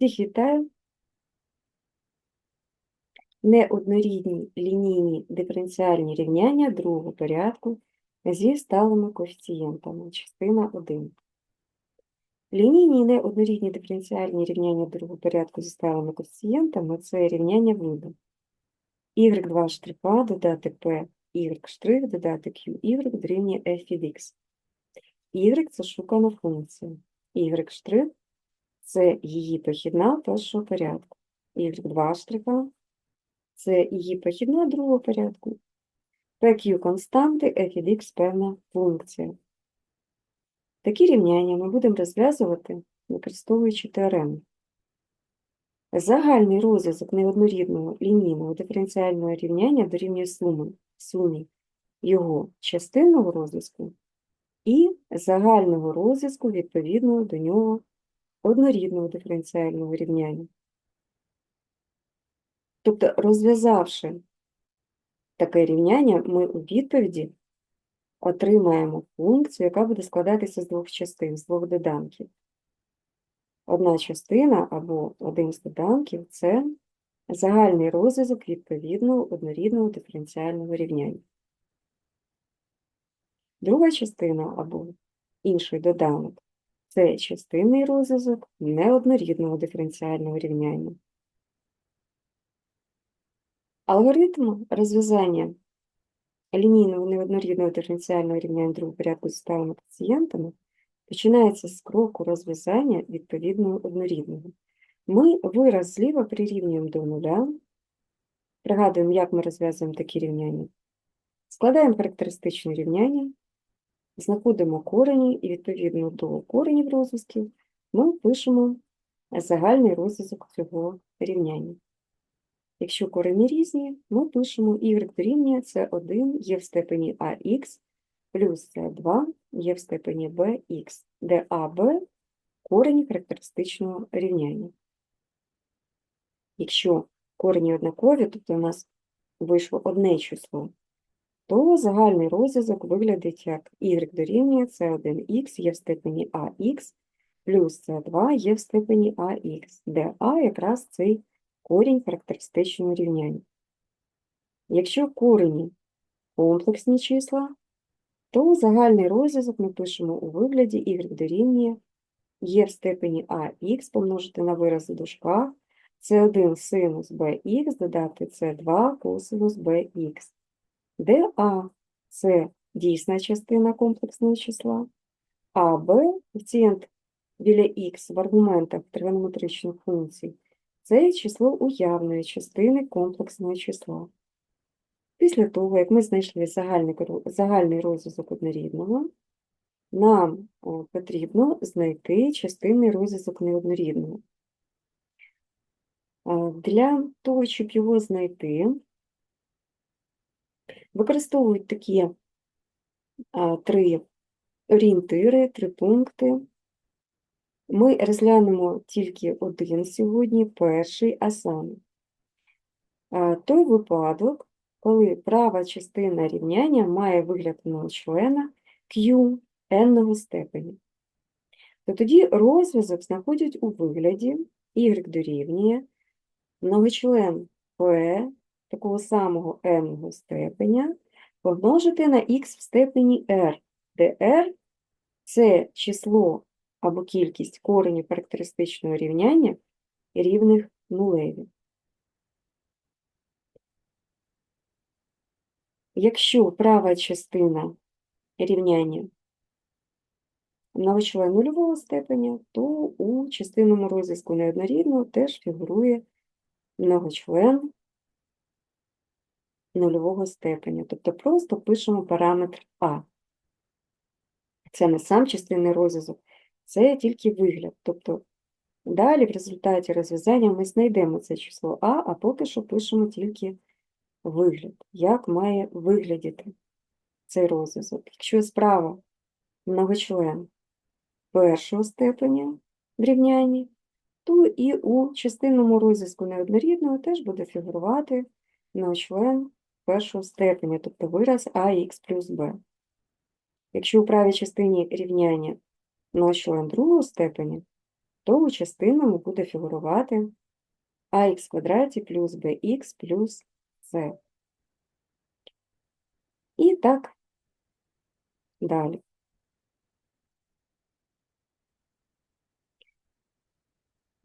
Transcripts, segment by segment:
Всіх вітаю. Неоднорідні лінійні диференціальні рівняння другого порядку зі сталими коефіцієнтами. Частина 1. Лінійні неоднорідні диференціальні рівняння другого порядку зі сталими коефіцієнтами – це рівняння виду. y2 штриха додати p, y додати qy дорівнює f від x. y – це шукана функція. y це її похідна першого порядку. y2 штриха – це її похідна другого порядку. PQ константи, f від x – певна функція. Такі рівняння ми будемо розв'язувати, використовуючи теорему. Загальний розв'язок неоднорідного лінійного диференціального рівняння дорівнює суми, сумі його частинного розв'язку і загального розв'язку відповідного до нього однорідного диференціального рівняння. Тобто, розв'язавши таке рівняння, ми у відповіді отримаємо функцію, яка буде складатися з двох частин, з двох доданків. Одна частина або один з доданків – це загальний розв'язок відповідного однорідного диференціального рівняння. Друга частина або інший доданок – це частинний розв'язок неоднорідного диференціального рівняння. Алгоритм розв'язання лінійного неоднорідного диференціального рівняння другого порядку з сталими коефіцієнтами починається з кроку розв'язання відповідного однорідного. Ми вираз зліва прирівнюємо до нуля. Пригадуємо, як ми розв'язуємо такі рівняння. Складаємо характеристичне рівняння, знаходимо корені і відповідно до коренів розв'язків ми пишемо загальний розв'язок цього рівняння. Якщо корені різні, ми пишемо y дорівнює це 1 є в степені ax плюс це 2 є в степені bx, де ab – корені характеристичного рівняння. Якщо корені однакові, тобто у нас вийшло одне число, то загальний розв'язок виглядить як y дорівнює це 1х є в степені ax плюс це 2 є в степені ax, де a якраз цей корінь характеристичного рівняння. Якщо корені комплексні числа, то загальний розв'язок ми пишемо у вигляді y дорівнює є в степені ax помножити на вираз у дужках, це 1 синус bx додати це 2 косинус bx, де a – це дійсна частина комплексного числа, а b – коефіцієнт біля x в аргументах тригонометричних функцій це число уявної частини комплексного числа. Після того, як ми знайшли загальний, загальний розв'язок однорідного, нам потрібно знайти частинний розв'язок неоднорідного. Для того, щоб його знайти, використовують такі три орієнтири, три пункти. Ми розглянемо тільки один сьогодні, перший, а саме той випадок, коли права частина рівняння має вигляд члена Q n степені. То тоді розв'язок знаходять у вигляді y дорівнює многочлен p такого самого n степеня помножити на x в степені r, де r – це число або кількість коренів характеристичного рівняння рівних нулеві. Якщо права частина рівняння многочлен нульового степеня, то у частинному розв'язку неоднорідного теж фігурує многочлен нульового степеня. Тобто просто пишемо параметр А. Це не сам частинний розв'язок, це тільки вигляд. Тобто далі в результаті розв'язання ми знайдемо це число А, а поки що пишемо тільки вигляд, як має виглядіти цей розв'язок. Якщо справа многочлен першого степеня рівнянні, то і у частинному розв'язку неоднорідного теж буде фігурувати многочлен першого степеня, тобто вираз ax плюс b. Якщо у правій частині рівняння многочлен другого степеня, то у частинами буде фігурувати ax квадраті плюс bx плюс c. І так далі.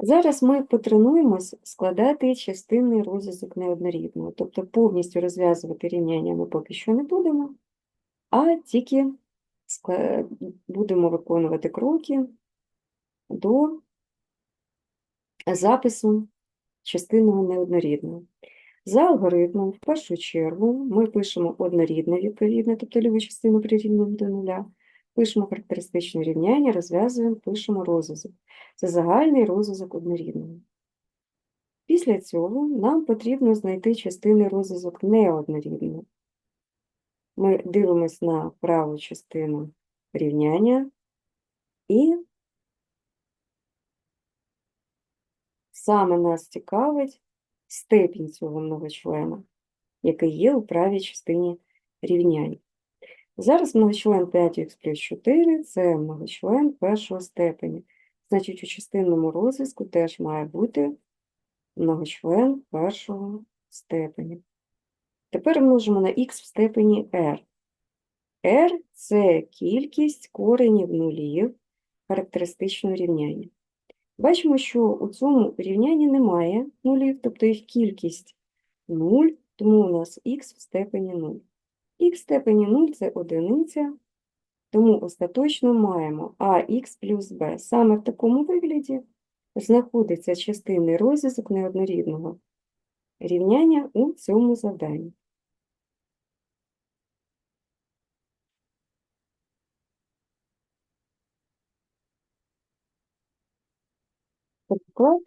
Зараз ми потренуємось складати частинний розв'язок неоднорідного, тобто повністю розв'язувати рівняння ми поки що не будемо, а тільки будемо виконувати кроки до запису частинного неоднорідного. За алгоритмом, в першу чергу, ми пишемо однорідне відповідне, тобто ліву частину прирівнюємо до нуля, пишемо характеристичне рівняння, розв'язуємо, пишемо розв'язок. Це загальний розв'язок однорідного. Після цього нам потрібно знайти частини розв'язок неоднорідного. Ми дивимось на праву частину рівняння і саме нас цікавить степінь цього многочлена, який є у правій частині рівняння. Зараз многочлен 5х плюс 4 – це многочлен першого степеня. Значить, у частинному розв'язку теж має бути многочлен першого степеня. Тепер множимо на х в степені r. r – це кількість коренів нулів характеристичного рівняння. Бачимо, що у цьому рівнянні немає нулів, тобто їх кількість 0, тому у нас х в степені 0. Х степені 0 – це одиниця, тому остаточно маємо ax плюс b. Саме в такому вигляді знаходиться частинний розв'язок неоднорідного рівняння у цьому завданні. Приклад.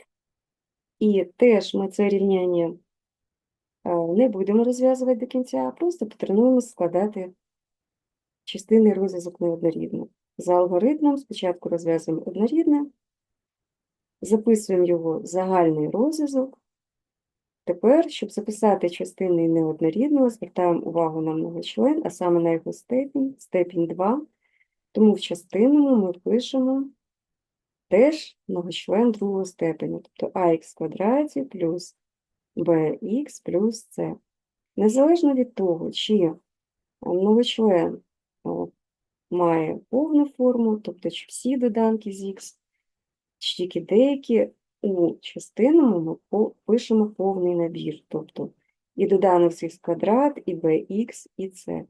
І теж ми це рівняння не будемо розв'язувати до кінця, а просто потренуємося складати частинний розв'язок неоднорідно. За алгоритмом спочатку розв'язуємо однорідне, записуємо його в загальний розв'язок. Тепер, щоб записати частинний неоднорідного, звертаємо увагу на многочлен, а саме на його степінь, степінь 2. Тому в частинному ми пишемо теж многочлен другого степеня, тобто ax квадраті плюс bx плюс c. Незалежно від того, чи многочлен о, має повну форму, тобто чи всі доданки з х, чи тільки деякі, у частинному ми пишемо повний набір, тобто і доданок з х квадрат, і bx, і c.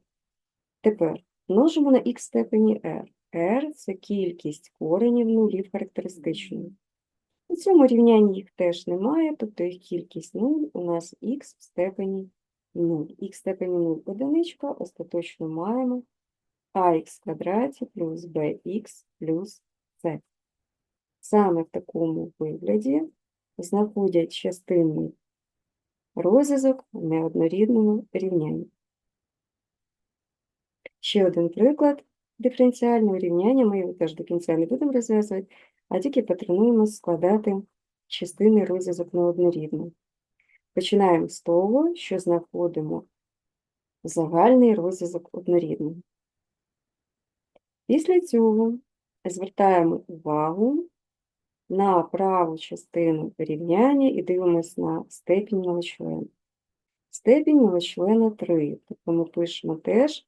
Тепер множимо на х степені r. r – це кількість коренів нулів характеристичної. У цьому рівнянні їх теж немає, тобто їх кількість 0 у нас х в степені 0. х в степені 0 одиничка, остаточно маємо ax квадраті плюс bx плюс c. Саме в такому вигляді знаходять частинний розв'язок неоднорідного рівняння. Ще один приклад диференціального рівняння, ми його теж до кінця не будемо розв'язувати, а тільки потренуємося складати частини розв'язок неоднорідно. Починаємо з того, що знаходимо загальний розв'язок однорідного. Після цього звертаємо увагу на праву частину рівняння і дивимося на степінь многочлена. Степінь многочлена 3, тобто ми пишемо теж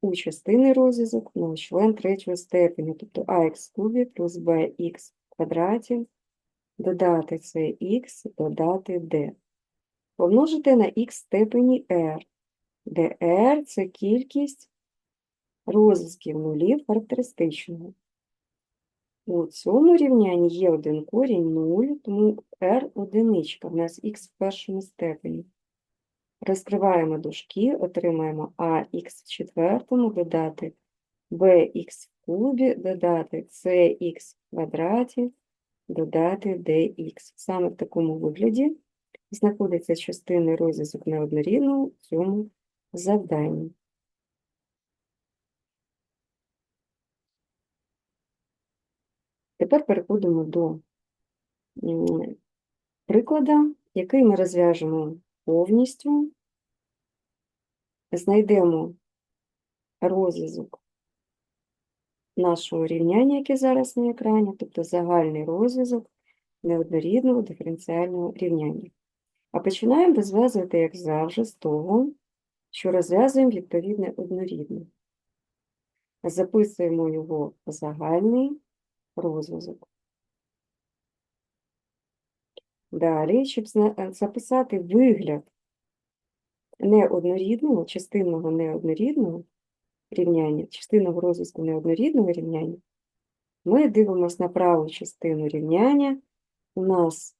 у частини розв'язок многочлен третього степеня, тобто ax в кубі плюс bx в квадраті, додати cx, додати d. Помножити на х степені r, де r – це кількість розв'язків нулів характеристичного. У цьому рівнянні є один корінь 0, тому r одиничка, в нас х в першому степені. Розкриваємо дужки, отримаємо ax в четвертому, додати bx в кубі, додати cx в квадраті, додати dx. Саме в такому вигляді знаходиться частини розв'язок неоднорідного в цьому завданні. Тепер переходимо до прикладу, який ми розв'яжемо повністю. Знайдемо розв'язок нашого рівняння, яке зараз на екрані, тобто загальний розв'язок неоднорідного диференціального рівняння. А починаємо розв'язувати, як завжди, з того, що розв'язуємо відповідне однорідне. Записуємо його в загальний розв'язок. Далі, щоб е, записати вигляд неоднорідного, частинного неоднорідного рівняння, частинного розв'язку неоднорідного рівняння, ми дивимося на праву частину рівняння. У нас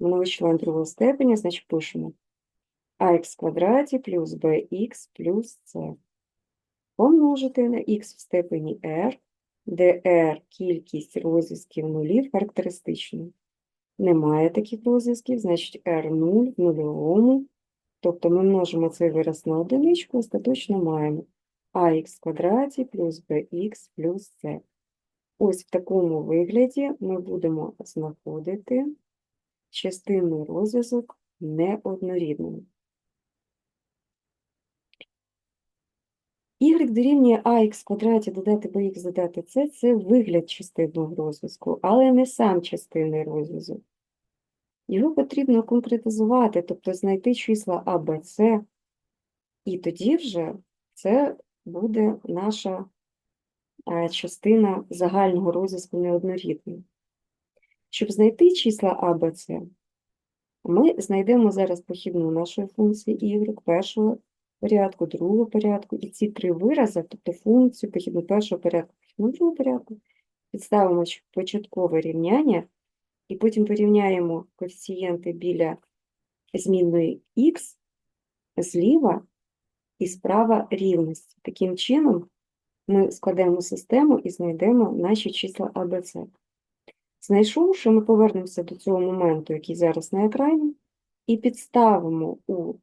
множий член другого степеня, значить пишемо ax квадраті плюс bx плюс c. Помножити на х в степені r, де r – кількість розв'язків нулів характеристичної. Немає таких розв'язків, значить r0 в нульовому. Тобто ми множимо цей вираз на одиничку, остаточно маємо ax в квадраті плюс bx плюс c. Ось в такому вигляді ми будемо знаходити частинний розв'язок неоднорідним. Y дорівнює ax квадраті додати bx додати c – це вигляд частинного розв'язку, але не сам частинний розв'язок. Його потрібно конкретизувати, тобто знайти числа а, б, с, і тоді вже це буде наша е, частина загального розв'язку неоднорідної. Щоб знайти числа а, б, с, ми знайдемо зараз похідну нашої функції y першого порядку, другого порядку, і ці три вирази, тобто функцію похідну першого порядку, похідну другого порядку, підставимо початкове рівняння, і потім порівняємо коефіцієнти біля змінної х зліва і справа рівності. Таким чином ми складемо систему і знайдемо наші числа С. Знайшовши, ми повернемося до цього моменту, який зараз на екрані, і підставимо у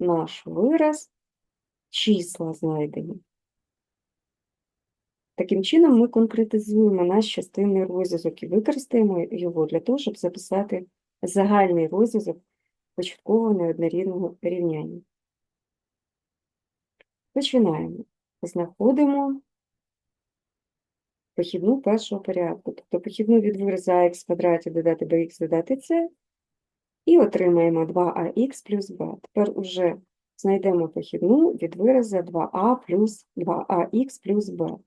наш вираз числа знайдені. Таким чином ми конкретизуємо наш частинний розв'язок і використаємо його для того, щоб записати загальний розв'язок початкового неоднорідного рівняння. Починаємо. Знаходимо похідну першого порядку, тобто похідну від виразу х квадраті додати bx додати c, і отримаємо 2ax плюс b. Тепер уже знайдемо похідну від виразу 2a плюс 2ax плюс b.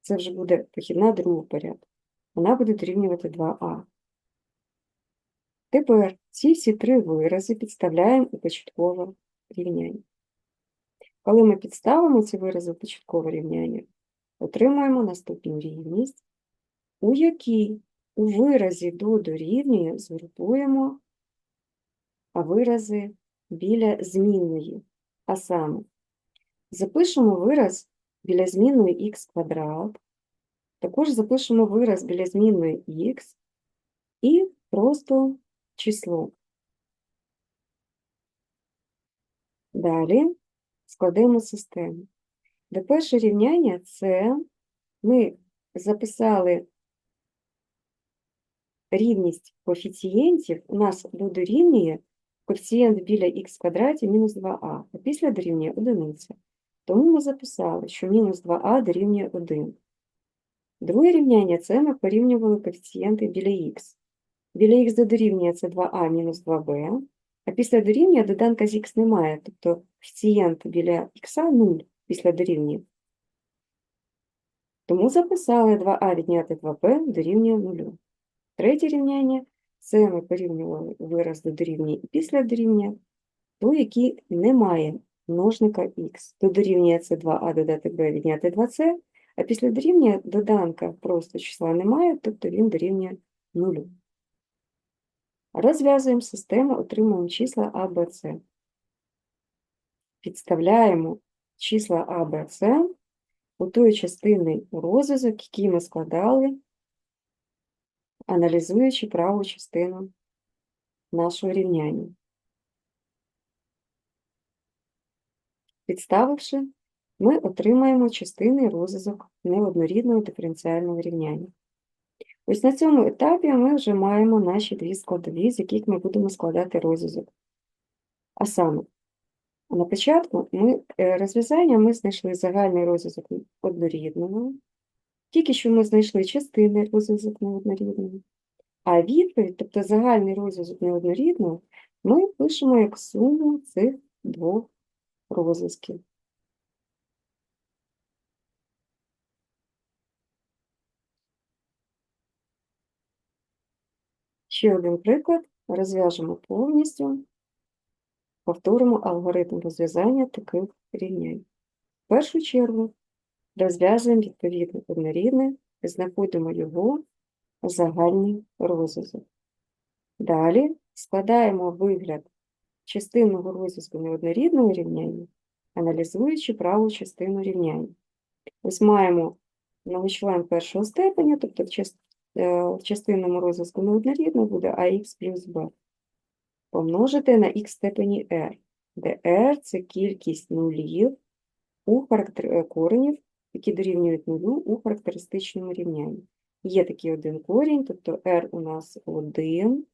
Це вже буде похідна другого порядку. Вона буде дорівнювати 2а. Тепер ці всі три вирази підставляємо у початкове рівняння. Коли ми підставимо ці вирази в початкове рівняння, отримаємо наступну рівність, у якій у виразі до дорівнює згрупуємо вирази біля змінної. А саме, запишемо вираз біля змінної х квадрат, також запишемо вираз біля змінної х і просто число. Далі складемо систему. Де перше рівняння це ми записали рівність коефіцієнтів, у нас дорівнює коефіцієнт біля х квадраті мінус 2а, а після дорівнює одиниця. Тому ми записали, що мінус 2а дорівнює 1. Друге рівняння це ми порівнювали коефіцієнти біля х. Біля х дорівнює це 2а мінус 2b, а після дорівнює доданка з х немає, тобто коефіцієнт біля х 0 після дорівнює. Тому записали 2а відняти 2b дорівнює 0. Третє рівняння це ми порівнювали вираз до дорівнює і після дорівнює, той, який не має множника х. То дорівнює це 2а додати b відняти 2c, а після дорівнює доданка просто числа немає, тобто він дорівнює 0. Розв'язуємо систему, отримуємо числа А, Б, С. Підставляємо числа А, Б, С у той частинний розв'язок, який ми складали, аналізуючи праву частину нашого рівняння. Підставивши, ми отримаємо частинний розв'язок неоднорідного диференціального рівняння. Ось на цьому етапі ми вже маємо наші дві складові, з яких ми будемо складати розв'язок. А саме, на початку ми, е, розв'язання ми знайшли загальний розв'язок однорідного Тільки що ми знайшли частини розв'язок неоднорідного. А відповідь, тобто загальний розв'язок неоднорідного, ми пишемо як суму цих двох розв'язків. Ще один приклад. Розв'яжемо повністю. Повторимо алгоритм розв'язання таких рівнянь. В першу чергу розв'язуємо відповідно однорідне, знаходимо його загальний розв'язок. Далі складаємо вигляд частинного розв'язку неоднорідного рівняння, аналізуючи праву частину рівняння. Ось маємо многочлен першого степеня, тобто в е, частинному розв'язку неоднорідно буде ax плюс b. Помножити на х степені r, де r – це кількість нулів у е, коренів, які дорівнюють нулю у характеристичному рівнянні. Є такий один корінь, тобто r у нас 1,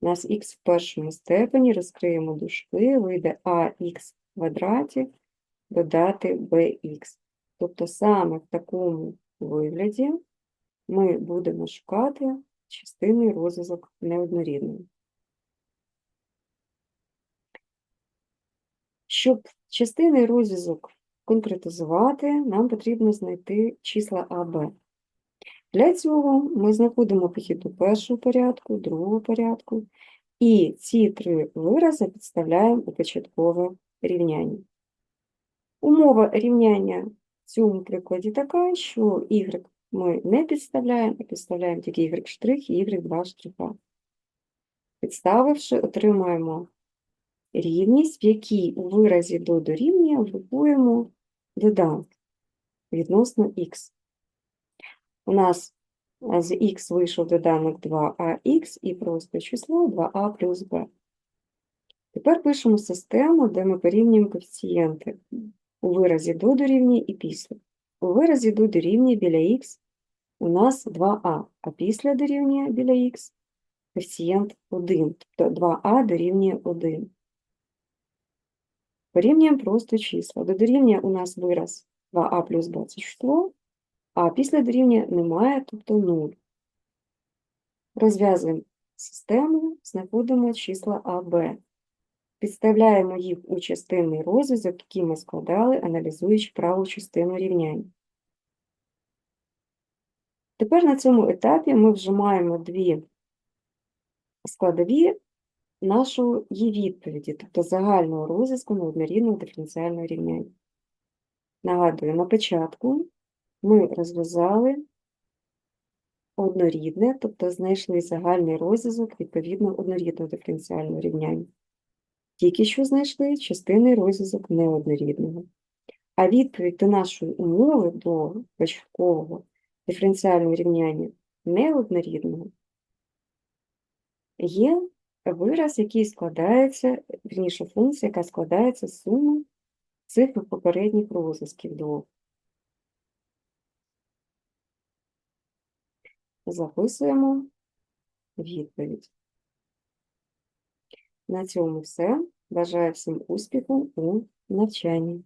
у нас х в першому степені, розкриємо дужки, вийде ax квадраті додати bx. Тобто саме в такому вигляді ми будемо шукати частинний розв'язок неоднорідний. Щоб частинний розв'язок конкретизувати, нам потрібно знайти числа А, Б. Для цього ми знаходимо похід до першого порядку, другого порядку, і ці три вирази підставляємо у початкове рівняння. Умова рівняння в цьому прикладі така, що y ми не підставляємо, а підставляємо тільки y і y2 штриха. Підставивши, отримаємо рівність, в якій у виразі до дорівнює групуємо доданки відносно х. У нас з х вийшов доданок 2ах і просто число 2а плюс b. Тепер пишемо систему, де ми порівнюємо коефіцієнти у виразі до дорівнює і після. У виразі до дорівнює біля х у нас 2а, а після дорівнює біля х коефіцієнт 1, тобто 2а дорівнює 1. Порівнюємо просто числа. До дорівнює у нас вираз 2а плюс b – це число, а після дорівнює немає, тобто 0. Розв'язуємо систему, знаходимо числа А, Б. Підставляємо їх у частинний розв'язок, який ми складали, аналізуючи праву частину рівняння. Тепер на цьому етапі ми вже маємо дві складові нашої відповіді, тобто загального розв'язку неоднорідного диференціального рівняння. Нагадую, на початку ми розв'язали однорідне, тобто знайшли загальний розв'язок відповідно однорідного диференціального рівняння. Тільки що знайшли частинний розв'язок неоднорідного. А відповідь до нашої умови до початкового диференціального рівняння неоднорідного є вираз, який складається, вірніше функція, яка складається з суми цих попередніх розв'язків двох. Записуємо відповідь. На цьому все. Бажаю всім успіху у навчанні.